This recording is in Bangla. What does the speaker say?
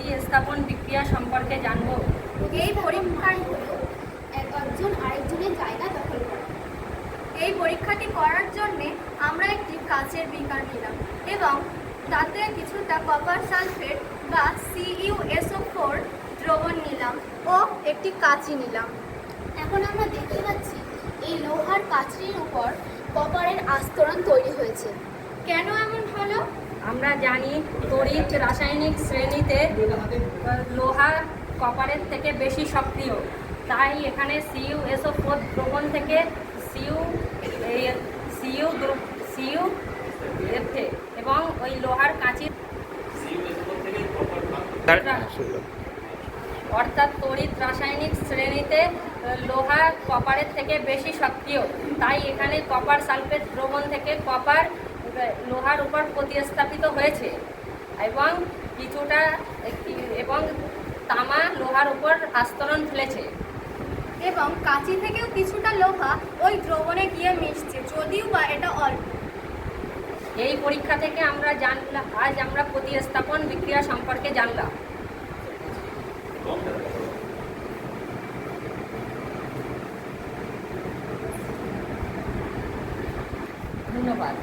প্রতিস্থাপন বিক্রিয়া সম্পর্কে জানব। এই পরীক্ষাটি হলো একজন আরেকজনের জায়গা দখল করা। এই পরীক্ষাটি করার জন্যে আমরা একটি কাচের বিকার নিলাম এবং তাতে কিছুটা কপার সালফেট বা C U S O four দ্রবণ নিলাম ও একটি কাঁচি নিলাম। এখন আমরা দেখতে পাচ্ছি এই লোহার কাচরির উপর কপারের আস্তরণ তৈরি হয়েছে। কেন এমন হলো? আমরা জানি তড়িৎ রাসায়নিক শ্রেণীতে লোহা কপারের থেকে বেশি সক্রিয়। তাই এখানে সিইউ এসও ফোর দ্রবণ থেকে সিইউ সিইউ সিইউ এফে এবং ওই লোহার কাঁচির অর্থাৎ তড়িৎ রাসায়নিক শ্রেণীতে লোহা কপারের থেকে বেশি সক্রিয়। তাই এখানে কপার সালফেট দ্রবণ থেকে কপার লোহার উপর প্রতিস্থাপিত হয়েছে এবং কিছুটা এবং তামা লোহার উপর আস্তরণ ফেলেছে। এবং কাঁচি থেকেও কিছুটা লোহা ওই দ্রবণে গিয়ে মিশছে যদিও বা এটা অল্প। এই পরীক্ষা থেকে আমরা জানলাম আজ আমরা প্রতিস্থাপন বিক্রিয়া সম্পর্কে জানলাম। ধন্যবাদ।